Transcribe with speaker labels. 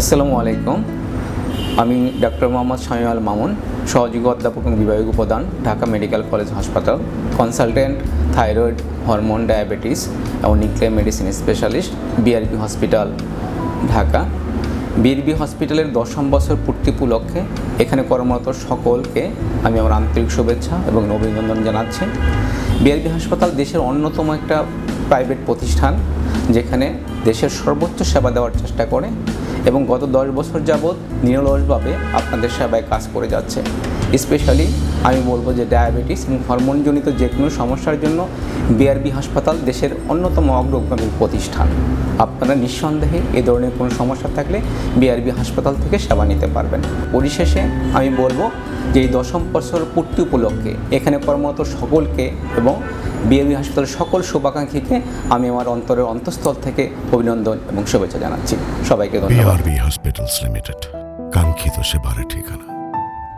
Speaker 1: আসসালামু আলাইকুম। আমি ডক্টর মোহাম্মদ শামিউল মামুন, সহযোগী অধ্যাপক বিভাগীয় প্রধান ঢাকা মেডিকেল কলেজ হাসপাতাল, কনসালটেন্ট, থাইরয়েড, হরমোন, ডায়াবেটিস এবং nuclear medicine specialist, BRB hospital, Dhaka. BRB হসপিটালের দশম বছর পূর্তি উপলক্ষে এখানে কর্মরত সকলকে আমি আমার আন্তরিক শুভেচ্ছা এবং অভিনন্দন জানাচ্ছি। বিআরবি হাসপাতাল দেশের অন্যতম একটা প্রাইভেট প্রতিষ্ঠান, যেখানে দেশের সর্বোচ্চ সেবা দেওয়ার চেষ্টা করে এবং গত দশ বছর যাবৎ নিরলসভাবে আপনাদের সেবায় কাজ করে যাচ্ছে। স্পেশালি আমি বলব যে ডায়াবেটিস এবং হরমোনজনিত যে কোনো সমস্যার জন্য বিআরবি হাসপাতাল দেশের অন্যতম অগ্রগামী প্রতিষ্ঠান। আপনারা নিঃসন্দেহে এ ধরনের কোনো সমস্যা থাকলে বিআরবি হাসপাতাল থেকে সেবা নিতে পারবেন। পরিশেষে আমি বলব যে এই দশম বছর পূর্তি উপলক্ষে এখানে কর্মরত সকলকে এবং বিএবি হাসপাতালের সকল শুভাকাঙ্ক্ষীকে আমি আমার অন্তরের অন্তঃস্থল থেকে অভিনন্দন এবং শুভেচ্ছা জানাচ্ছি। সবাইকে ধন্যবাদ।
Speaker 2: হসপিটালস লিমিটেড কাঙ্ক্ষিত সেবার ঠিকানা।